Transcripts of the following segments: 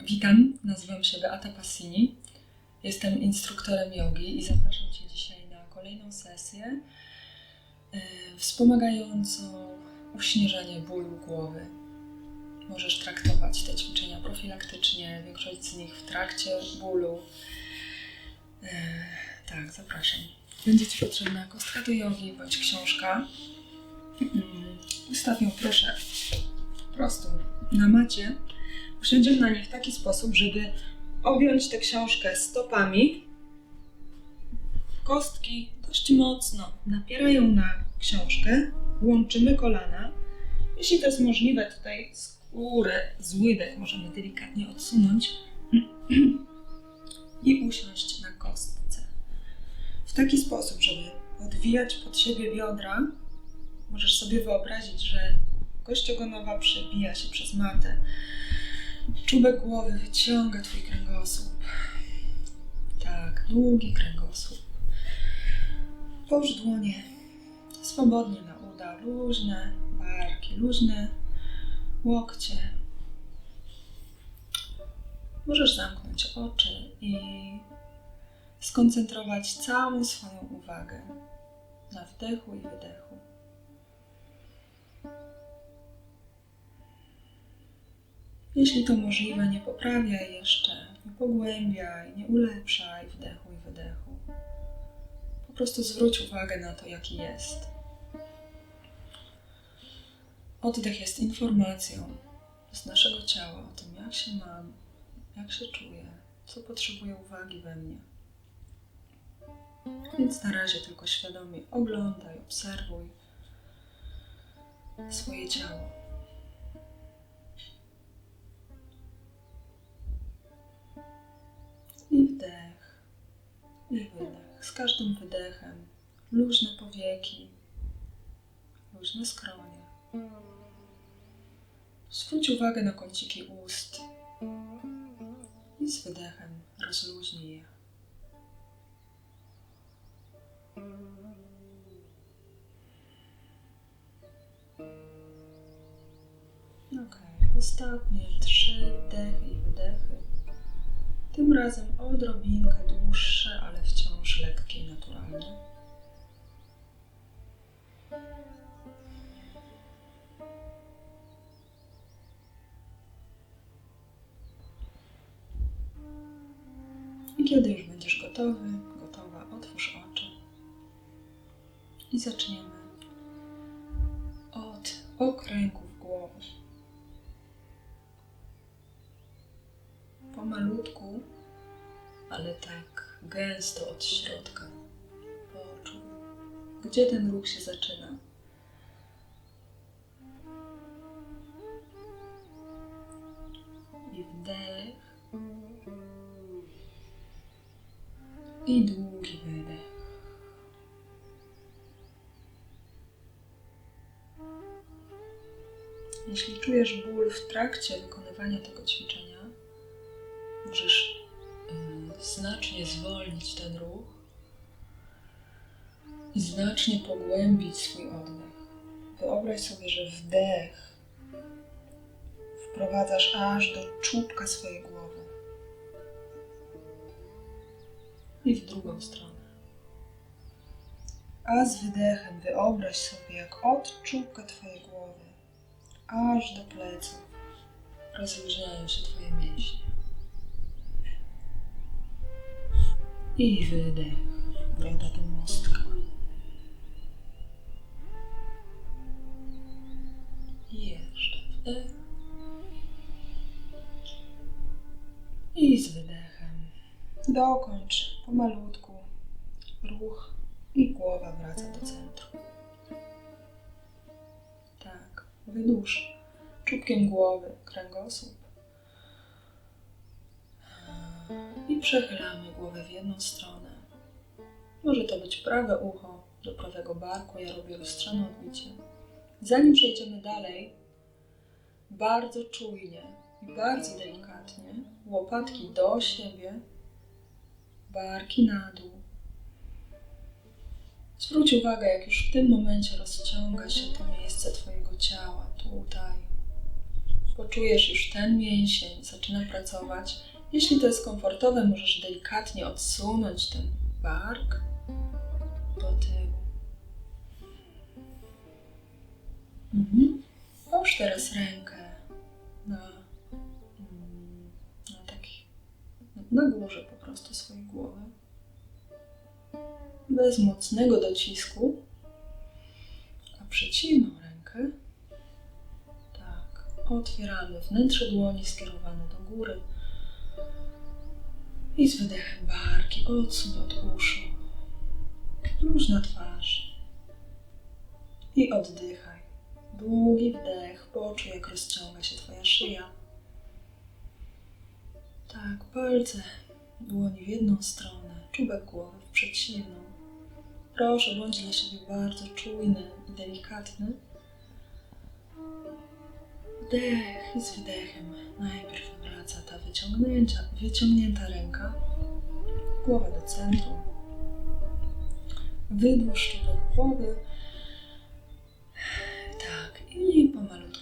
Witam, nazywam się Beata Passini. Jestem instruktorem jogi i zapraszam Cię dzisiaj na kolejną sesję e, wspomagającą uśnieżanie bólu głowy. Możesz traktować te ćwiczenia profilaktycznie, większość z nich w trakcie bólu. E, tak, zapraszam. Będzie Ci potrzebna kostka do jogi bądź książka. Mm, Ustaw ją proszę prostu na macie. Usiądziemy na nich w taki sposób, żeby objąć tę książkę stopami. Kostki dość mocno napierają na książkę. Łączymy kolana. Jeśli to jest możliwe, tutaj skórę z łydek możemy delikatnie odsunąć i usiąść na kostce. W taki sposób, żeby podwijać pod siebie biodra, możesz sobie wyobrazić, że kość przebija się przez matę. Czubek głowy wyciąga Twój kręgosłup. Tak, długi kręgosłup. Połóż dłonie swobodnie na uda, luźne barki, luźne łokcie. Możesz zamknąć oczy i skoncentrować całą swoją uwagę na wdechu i wydechu. Jeśli to możliwe, nie poprawiaj jeszcze, nie pogłębiaj, nie ulepszaj wdechu i wydechu. Po prostu zwróć uwagę na to, jaki jest. Oddech jest informacją z naszego ciała o tym, jak się mam, jak się czuję, co potrzebuje uwagi we mnie. Więc na razie tylko świadomie oglądaj, obserwuj swoje ciało. I wydech. Z każdym wydechem luźne powieki, luźne skronie. Zwróć uwagę na kąciki ust i z wydechem rozluźnij je. Ok, ostatnie trzy wdechy i wydechy. Tym razem odrobinkę dłuższe, ale i kiedy już będziesz gotowy, gotowa, otwórz oczy i zaczniemy gdzie ten ruch się zaczyna. I wdech. I długi wydech. Jeśli czujesz ból w trakcie wykonywania tego ćwiczenia, możesz y, znacznie zwolnić ten ruch i znacznie pogłębić swój oddech. Wyobraź sobie, że wdech wprowadzasz aż do czubka swojej głowy i w drugą stronę. A z wydechem wyobraź sobie, jak od czubka Twojej głowy aż do pleców rozluźniają się Twoje mięśnie. I wydech, broda do mostka. Jeszcze wdech. I z wydechem dokończ pomalutku ruch i głowa wraca do centrum. Tak, wydłuż czubkiem głowy kręgosłup i przechylamy głowę w jedną stronę. Może to być prawe ucho do prawego barku, ja robię lustrzane odbicie. Zanim przejdziemy dalej, bardzo czujnie i bardzo delikatnie, łopatki do siebie, barki na dół. Zwróć uwagę, jak już w tym momencie rozciąga się to miejsce Twojego ciała, tutaj. Poczujesz już ten mięsień, zaczyna pracować. Jeśli to jest komfortowe, możesz delikatnie odsunąć ten bark do tyłu. Mhm. Teraz rękę na, mm, na taki, na górze po prostu swojej głowy. Bez mocnego docisku, a przeciwną rękę. Tak, otwieramy wnętrze dłoni skierowane do góry. I z wydechem barki odsuń od uszu. Luźna twarz. I oddychaj. Długi wdech, poczuj jak rozciąga się Twoja szyja. Tak, palce dłoni w jedną stronę, czubek głowy w przeciwną. Proszę, bądź dla siebie bardzo czujny i delikatny. Wdech i z wydechem najpierw wraca ta wyciągnięcia, wyciągnięta ręka, głowa do centrum. Wydłuż czubek głowy.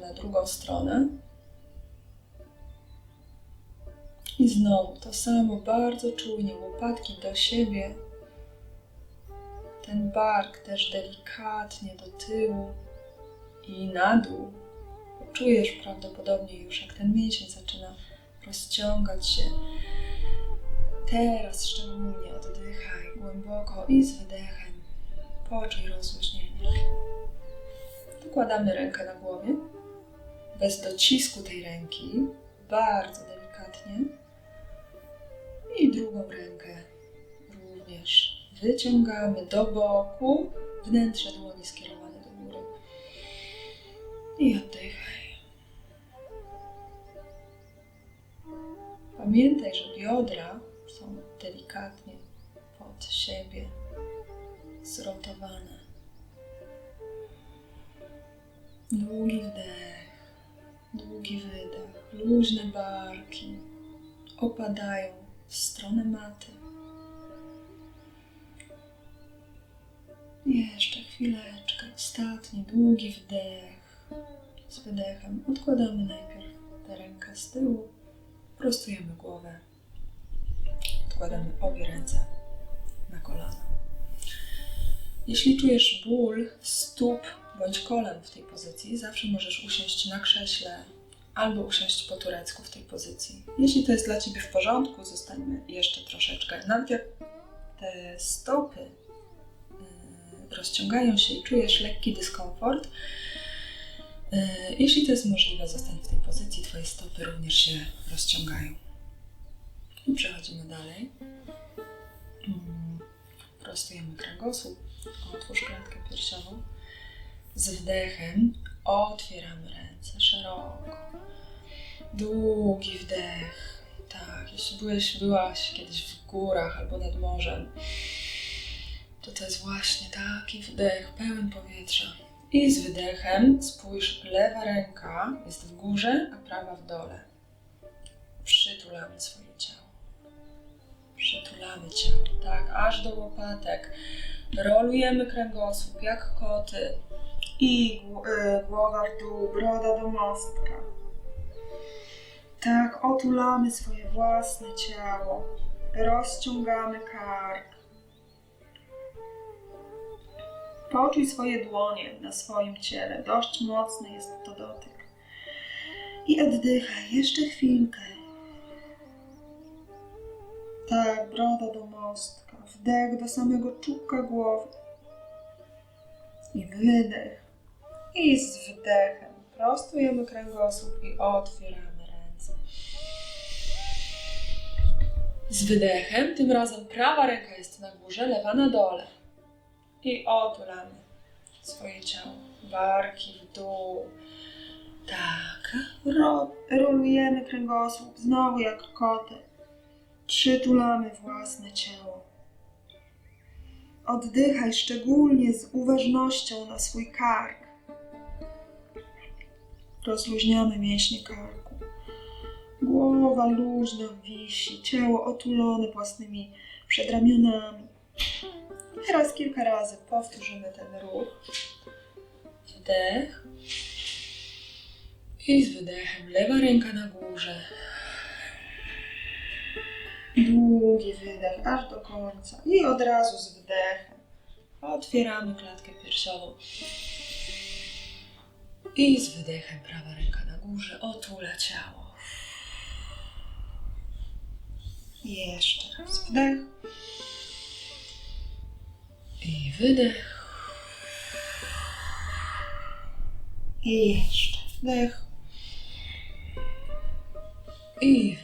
Na drugą stronę. I znowu to samo, bardzo czujnie, łopatki do siebie. Ten bark też delikatnie do tyłu i na dół. Czujesz prawdopodobnie już, jak ten mięsień zaczyna rozciągać się. Teraz szczególnie oddychaj głęboko i z wydechem. Poczuj rozluźnienie. Dokładamy rękę na głowie, bez docisku tej ręki, bardzo delikatnie. I drugą rękę również wyciągamy do boku, wnętrze dłoni skierowane do góry. I oddychaj. Pamiętaj, że biodra są delikatnie pod siebie zrotowane. Długi wdech, długi wydech, luźne barki opadają w stronę maty. Jeszcze chwileczkę, ostatni długi wdech. Z wydechem odkładamy najpierw tę rękę z tyłu, prostujemy głowę, odkładamy obie ręce na kolana. Jeśli czujesz ból stóp bądź kolan w tej pozycji, zawsze możesz usiąść na krześle albo usiąść po turecku w tej pozycji. Jeśli to jest dla Ciebie w porządku, zostańmy jeszcze troszeczkę. Nawet jak te stopy yy, rozciągają się i czujesz lekki dyskomfort, yy, jeśli to jest możliwe, zostań w tej pozycji, Twoje stopy również się rozciągają. I przechodzimy dalej. Yy, prostujemy kręgosłup, otwórz klatkę piersiową. Z wdechem otwieramy ręce szeroko. Długi wdech. Tak, jeśli byłeś, byłaś kiedyś w górach albo nad morzem, to to jest właśnie taki wdech pełen powietrza. I z wydechem spójrz, lewa ręka jest w górze, a prawa w dole. Przytulamy swoje ciało. Przytulamy ciało, tak, aż do łopatek. Rolujemy kręgosłup jak koty. I y, głowa w dół, broda do mostka. Tak, otulamy swoje własne ciało. Rozciągamy kark. Poczuj swoje dłonie na swoim ciele. Dość mocny jest to dotyk. I oddychaj jeszcze chwilkę. Tak, broda do mostka. Wdech do samego czubka głowy. I wydech. I z wdechem prostujemy kręgosłup i otwieramy ręce. Z wydechem, tym razem prawa ręka jest na górze, lewa na dole. I otulamy swoje ciało. Barki w dół. Tak. Ro rolujemy kręgosłup znowu jak koty. Przytulamy własne ciało. Oddychaj szczególnie z uważnością na swój kark. Rozluźniamy mięśnie karku. Głowa luźno wisi, ciało otulone własnymi przedramionami. Teraz kilka razy powtórzymy ten ruch. Wdech I z wydechem lewa ręka na górze. Długi wydech aż do końca. I od razu z wydechem otwieramy klatkę piersiową. I z wydechem prawa ręka na górze otula ciało. Jeszcze raz wdech. I wydech. I jeszcze wdech. I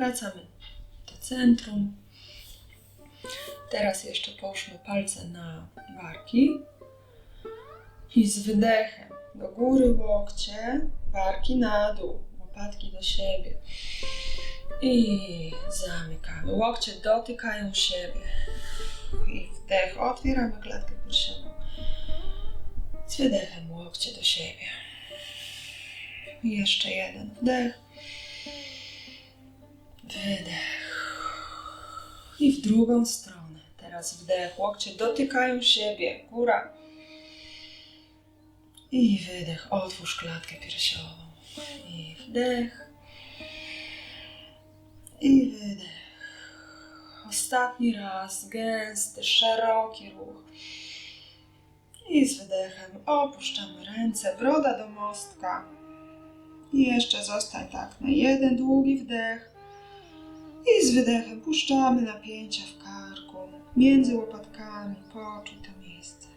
Wracamy do centrum. Teraz jeszcze połóżmy palce na barki. I z wydechem do góry łokcie, barki na dół, łopatki do siebie. I zamykamy. Łokcie dotykają siebie. I wdech, otwieramy klatkę piersiową. Z wydechem łokcie do siebie. I jeszcze jeden wdech. Wydech. I w drugą stronę. Teraz wdech, łokcie dotykają siebie. Góra. I wydech, otwórz klatkę piersiową. I wdech. I wydech. Ostatni raz, gęsty, szeroki ruch. I z wydechem opuszczamy ręce, broda do mostka. I jeszcze zostań tak na jeden długi wdech. I z wydechem puszczamy napięcia w karku, między łopatkami. Poczuj to miejsce.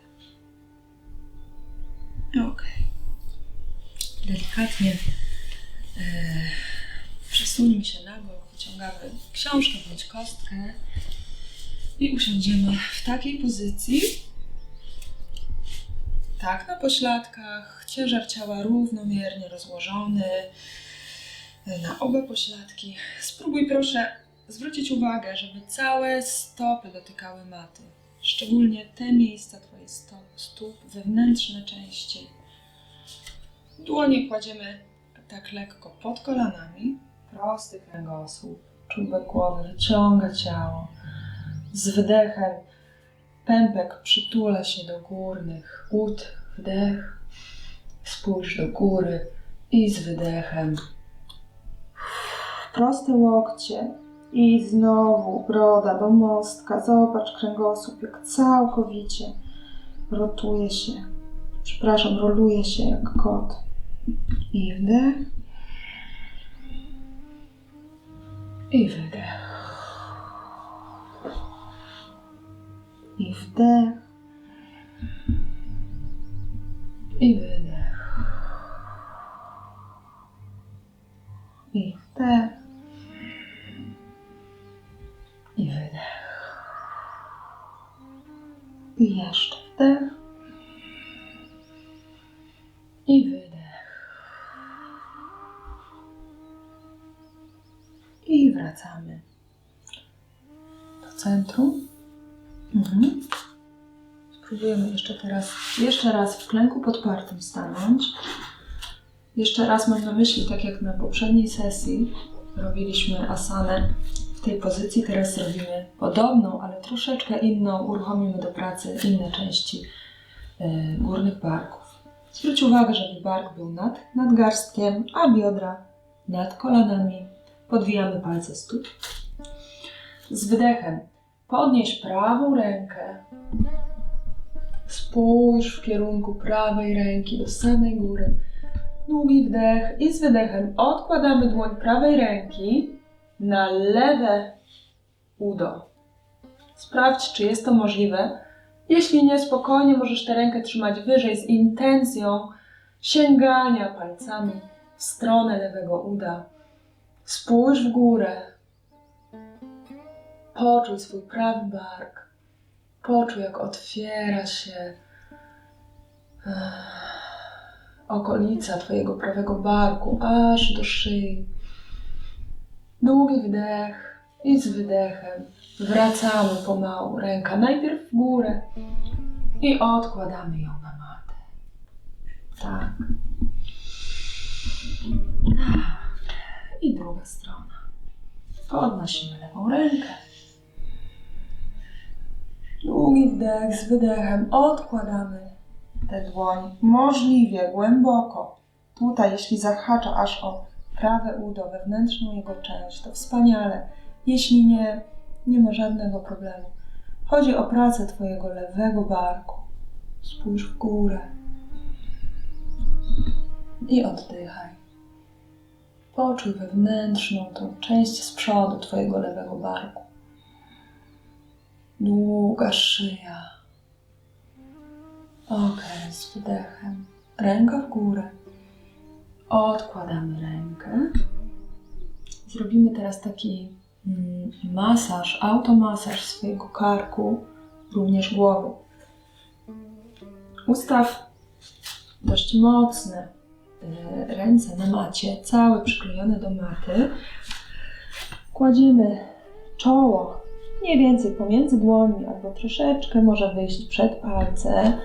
Ok. Delikatnie e, się na bok, wyciągamy książkę bądź kostkę i usiądziemy w takiej pozycji. Tak, na pośladkach, ciężar ciała równomiernie rozłożony na oba pośladki. Spróbuj proszę zwrócić uwagę, żeby całe stopy dotykały maty. Szczególnie te miejsca Twojej stop, stóp, wewnętrzne części. Dłonie kładziemy tak lekko pod kolanami. Prosty kręgosłup. Czubek głowy wyciąga ciało. Z wydechem pępek przytula się do górnych ud. Wdech. Spójrz do góry i z wydechem proste łokcie i znowu broda do mostka. Zobacz kręgosłup, jak całkowicie rotuje się. Przepraszam, roluje się jak kot. I wdech. I wydech. I wdech. I wydech. I wdech. I jeszcze wdech. I wydech. I wracamy do centrum. Mhm. Spróbujemy jeszcze teraz, jeszcze raz w klęku podpartym stanąć. Jeszcze raz mam na myśli, tak jak na poprzedniej sesji robiliśmy asanę tej pozycji, teraz zrobimy podobną, ale troszeczkę inną. Uruchomimy do pracy inne części y, górnych barków. Zwróć uwagę, żeby bark był nad nadgarstkiem, a biodra nad kolanami. Podwijamy palce stóp. Z wydechem podnieś prawą rękę. Spójrz w kierunku prawej ręki do samej góry. Długi wdech i z wydechem odkładamy dłoń prawej ręki na lewe udo. Sprawdź, czy jest to możliwe. Jeśli nie, spokojnie możesz tę rękę trzymać wyżej z intencją sięgania palcami w stronę lewego uda. Spójrz w górę. Poczuj swój prawy bark. Poczuj, jak otwiera się ech, okolica Twojego prawego barku, aż do szyi. Długi wdech i z wydechem wracamy pomału. Ręka najpierw w górę i odkładamy ją na matę. Tak. I druga strona. Podnosimy lewą rękę. Długi wdech z wydechem. Odkładamy tę dłoń możliwie głęboko. Tutaj, jeśli zahacza aż o prawe udo, wewnętrzną jego część, to wspaniale. Jeśli nie, nie ma żadnego problemu. Chodzi o pracę Twojego lewego barku. Spójrz w górę i oddychaj. Poczuj wewnętrzną tą część z przodu Twojego lewego barku. Długa szyja. Ok, z wydechem. Ręka w górę. Odkładamy rękę. Zrobimy teraz taki mm, masaż, automasaż swojego karku, również głowy. Ustaw dość mocne y, ręce na macie, całe przyklejone do maty. Kładziemy czoło mniej więcej pomiędzy dłońmi albo troszeczkę może wyjść przed palce.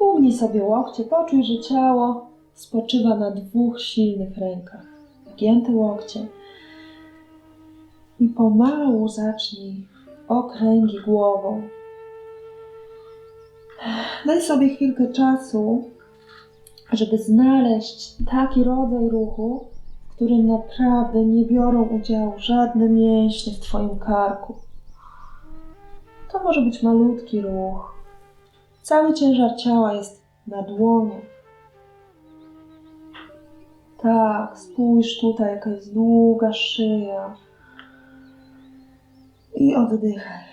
Ugnij sobie łokcie, poczuj, że ciało spoczywa na dwóch silnych rękach. Gięte łokcie. I pomału zacznij okręgi głową. Daj sobie chwilkę czasu, żeby znaleźć taki rodzaj ruchu, w którym naprawdę nie biorą udziału żadne mięśnie w Twoim karku. To może być malutki ruch. Cały ciężar ciała jest na dłoniach. Tak, spójrz tutaj, jaka jest długa szyja. I oddychaj.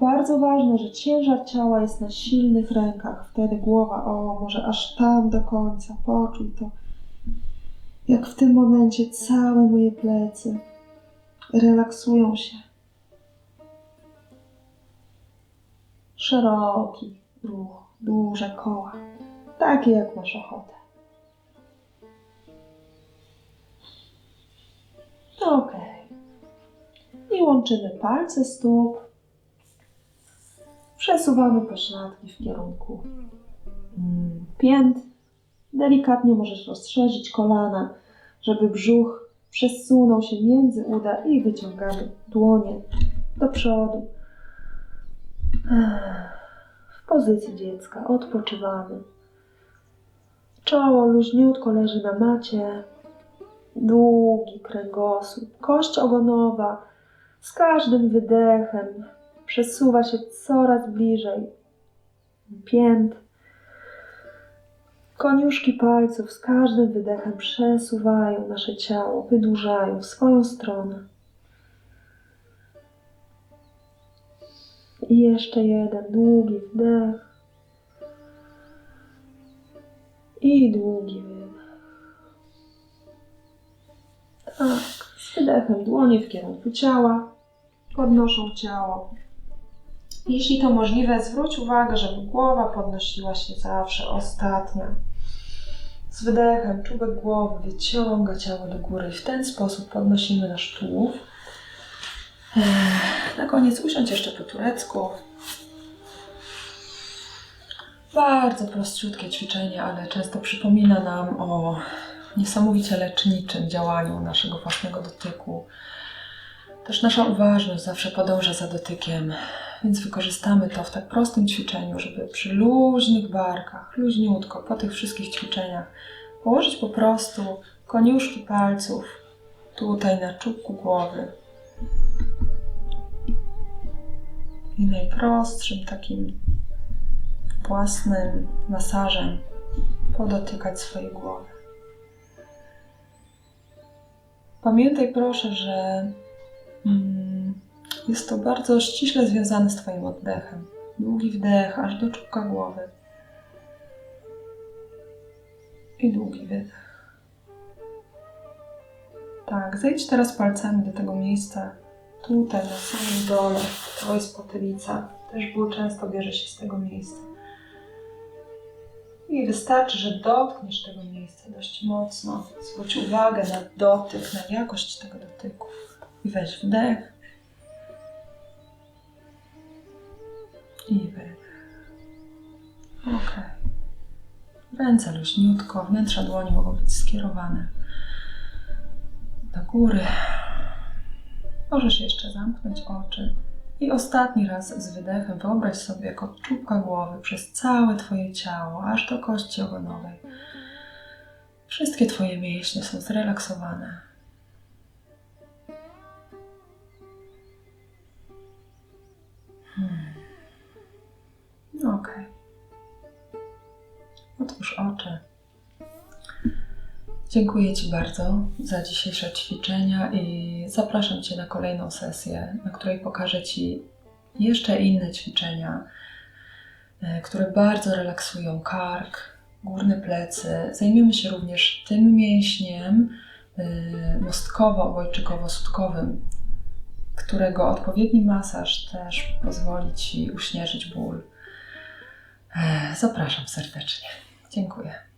Bardzo ważne, że ciężar ciała jest na silnych rękach. Wtedy głowa, o, może aż tam do końca. Poczuj to. Jak w tym momencie całe moje plecy relaksują się. Szeroki ruch, duże koła. Takie jak masz ochotę. Ok. I łączymy palce stóp. Przesuwamy pośladki w kierunku mm, pięt. Delikatnie możesz rozszerzyć kolana, żeby brzuch przesunął się między uda i wyciągamy dłonie do przodu. W pozycji dziecka odpoczywamy. Czoło luźniutko leży na macie. Długi kręgosłup, kość ogonowa z każdym wydechem przesuwa się coraz bliżej pięt. Koniuszki palców z każdym wydechem przesuwają nasze ciało, wydłużają w swoją stronę. I jeszcze jeden długi wdech. I długi wydech. Tak, z wydechem dłonie w kierunku ciała. Podnoszą ciało. Jeśli to możliwe, zwróć uwagę, żeby głowa podnosiła się zawsze ostatnia. Z wydechem czubek głowy wyciąga ciało do góry w ten sposób podnosimy nasz tułów. Na koniec usiądź jeszcze po turecku. Bardzo prościutkie ćwiczenie, ale często przypomina nam o niesamowicie leczniczym działaniu naszego własnego dotyku. Też nasza uważność zawsze podąża za dotykiem, więc wykorzystamy to w tak prostym ćwiczeniu, żeby przy luźnych barkach, luźniutko, po tych wszystkich ćwiczeniach, położyć po prostu koniuszki palców tutaj na czubku głowy. I najprostszym takim własnym masażem podotykać swojej głowy. Pamiętaj proszę, że mm, jest to bardzo ściśle związane z Twoim oddechem. Długi wdech aż do czubka głowy. I długi wydech. Tak, zejdź teraz palcami do tego miejsca, tutaj na samym dole. To jest potylica. Też ból często bierze się z tego miejsca. I wystarczy, że dotkniesz tego miejsca dość mocno. Zwróć uwagę na dotyk, na jakość tego dotyku. I weź wdech. I wydech. Ok. Ręce luźniutko, wnętrza dłoni mogą być skierowane do góry. Możesz jeszcze zamknąć oczy I ostatni raz z wydechem wyobraź sobie jak od czubka głowy przez całe Twoje ciało, aż do kości ogonowej. Wszystkie Twoje mięśnie są zrelaksowane. Hmm. Okej. Otwórz oczy. Dziękuję Ci bardzo za dzisiejsze ćwiczenia i zapraszam Cię na kolejną sesję, na której pokażę Ci jeszcze inne ćwiczenia, e, które bardzo relaksują kark, górne plecy. Zajmiemy się również tym mięśniem e, mostkowo-obojczykowo-sutkowym, którego odpowiedni masaż też pozwoli Ci uśmierzyć ból. E, Zapraszam serdecznie. Dziękuję.